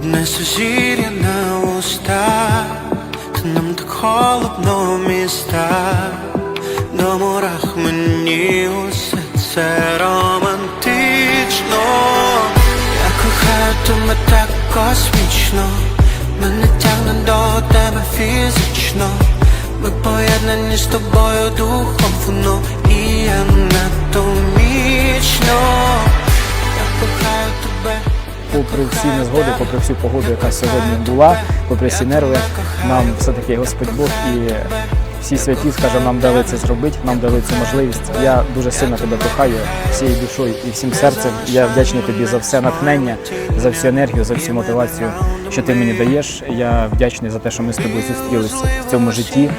Одне сузір'я на устах, та нам так холодно в містах, на морах мені усе це романтично. Я кохаю тебе так космічно, мене тягне до тебе фізично. Ми поєднані з тобою духовно і я анатомічно. Попри всі незгоди, попри всю погоду, яка сьогодні була, попри всі нерви, нам все-таки Господь Бог і всі святі, скажімо, нам дали це зробити, нам дали цю можливість. Я дуже сильно тебе кохаю всією душою і всім серцем. Я вдячний тобі за все натхнення, за всю енергію, за всю мотивацію, що ти мені даєш. Я вдячний за те, що ми з тобою зустрілися в цьому житті.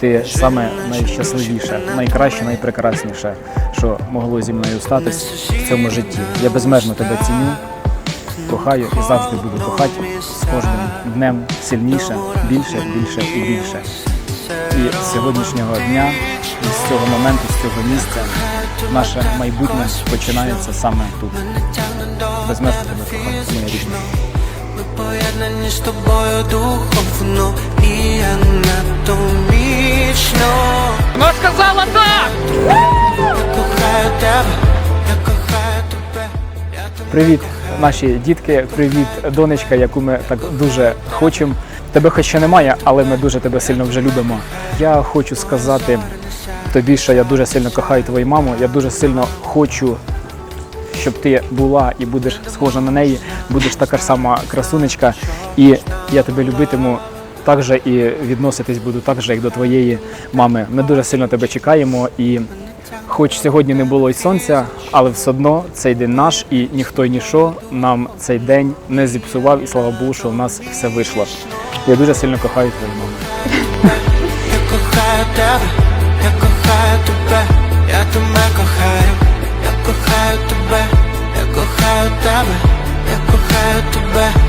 Ти саме найщасливіше, найкраще, найпрекрасніше, що могло зі мною статись в цьому житті. Я безмежно тебе ціню кохаю і завжди буду кохати з кожним днем сильніше, більше, більше і більше. І з сьогоднішнього дня, і з цього моменту, з цього місця, наше майбутнє починається саме тут. Безмежно тебе кохаю, моя рідна. Ми поєднані з тобою духовно і анатомічно. Вона сказала так! Я кохаю тебе, я кохаю тебе, я тебе. Привіт, наші дітки, привіт, донечка, яку ми так дуже хочемо. Тебе хоч ще немає, але ми дуже тебе сильно вже любимо. Я хочу сказати тобі, що я дуже сильно кохаю твою маму. Я дуже сильно хочу, щоб ти була і будеш схожа на неї, будеш така ж сама красунечка. І я тебе любитиму так же і відноситись буду так же, як до твоєї мами. Ми дуже сильно тебе чекаємо і Хоч сьогодні не було й сонця, але все одно цей день наш, і ніхто й ніщо нам цей день не зіпсував, і слава Богу, що в нас все вийшло. Я дуже сильно кохаю твою маму. Я кохаю тебе, я кохаю тебе, я тебе кохаю, я кохаю тебе, я кохаю тебе, я кохаю тебе.